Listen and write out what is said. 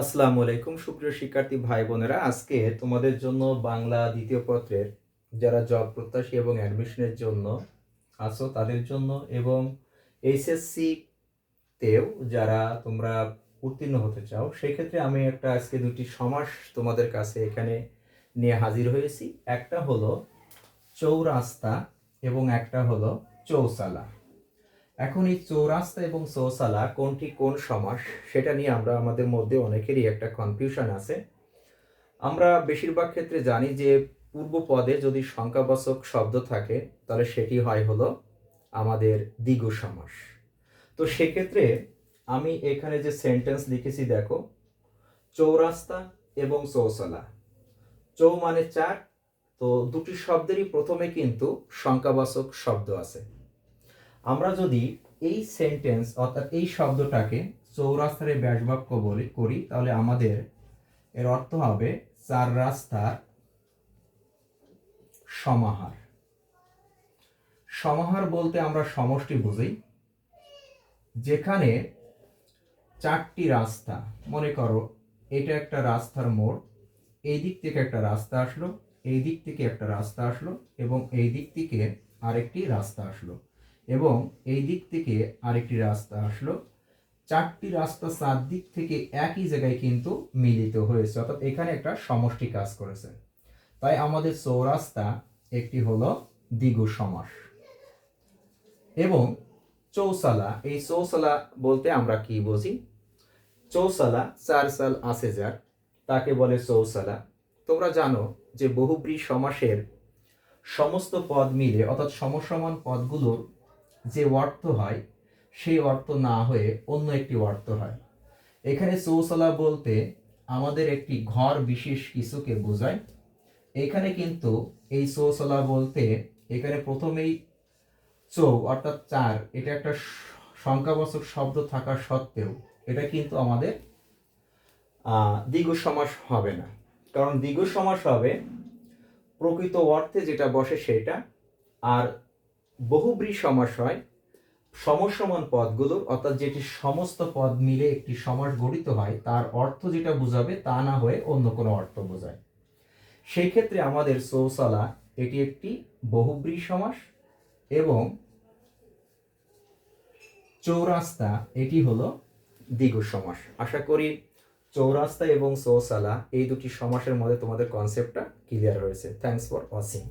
আসসালামু আলাইকুম, সুপ্রিয় শিক্ষার্থী ভাই বোনেরা। আজকে তোমাদের জন্য বাংলা দ্বিতীয় পত্রের যারা জব প্রত্যাশী এবং অ্যাডমিশনের জন্য আছো তাদের জন্য এবং এইচএসসি তেও যারা তোমরা উত্তীর্ণ হতে চাও, সেক্ষেত্রে আমি একটা আজকে দুটি সমাস তোমাদের কাছে এখানে নিয়ে হাজির হয়েছি। একটা হলো চৌরাস্তা এবং একটা হলো চৌসালা এখন এই চৌরাস্তা এবং চৌসালা কোনটি কোন সমাস সেটা নিয়ে আমরা আমাদের মধ্যে অনেকেরই একটা কনফিউশন আছে। আমরা বেশিরভাগ ক্ষেত্রে জানি যে পূর্ব পদে যদি সংখ্যাবাচক শব্দ থাকে, তাহলে সেটি হয় হলো আমাদের দ্বিগু সমাস। তো সেক্ষেত্রে আমি এখানে যে সেন্টেন্স লিখেছি, দেখো, চৌরাস্তা এবং চৌসালা চৌ মানে চার, তো দুটি শব্দেরই প্রথমে কিন্তু সংখ্যাবাচক শব্দ আছে। আমরা যদি এই সেন্টেন্স অর্থাৎ এই শব্দটাকে চৌরাস্তারে ব্যাসবাক্য বলি, করি, তাহলে আমাদের এর অর্থ হবে চার রাস্তার সমাহার। সমাহার বলতে আমরা সমষ্টি বুঝি, যেখানে চারটি রাস্তা, মনে করো এটা একটা রাস্তার মোড়, এই দিক থেকে একটা রাস্তা আসলো, এই দিক থেকে একটা রাস্তা আসলো, এবং এই দিক থেকে আরেকটি রাস্তা আসলো। এবং এই দিক থেকে আরেকটি রাস্তা আসলো। চারটি রাস্তা চার দিক থেকে একই জায়গায় কিন্তু মিলিত হয়েছে, অর্থাৎ এখানে একটা সমষ্টি কাজ করেছে। তাই আমাদের চৌরাস্তা একটি হলো দ্বিগু সমাস। এবং চৌসালা, এই চৌসালা বলতে আমরা কি বুঝি? চৌসালা চার সাল আছে যার, তাকে বলে চৌসালা। তোমরা জানো যে বহুব্রী সমাসের সমস্ত পদ মিলে, অর্থাৎ সমসমান পদগুলোর যে অর্থ হয়, সেই অর্থ না হয়ে অন্য একটি অর্থ হয়। এখানে চৌসালা বলতে আমাদের একটি ঘর বিশেষ কিছুকে বোঝায়। এখানে কিন্তু এই চৌসালা বলতে এখানে প্রথমেই চৌ অর্থাৎ চার, এটা একটা সংখ্যাবাচক শব্দ থাকা সত্ত্বেও এটা কিন্তু আমাদের দ্বিগু সমাস হবে না। কারণ দ্বিগু সমাস হবে প্রকৃত অর্থে যেটা বসে সেটা, আর বহুব্রী সমাস হয় সমসমান পদগুলোর অর্থাৎ যেটি সমস্ত পদ মিলে একটি সমাস গঠিত হয়, তার অর্থ যেটা বোঝাবে তা না হয়ে অন্য কোনো অর্থ বোঝায়। সেই ক্ষেত্রে আমাদের সৌসালা, এটি একটি বহুব্রী সমাস এবং চৌরাস্তা, এটি হলো দ্বিগু সমাস। আশা করি চৌরাস্তা এবং সৌসালা এই দুটি সমাসের মধ্যে তোমাদের কনসেপ্টটা ক্লিয়ার হয়েছে। Thanks for watching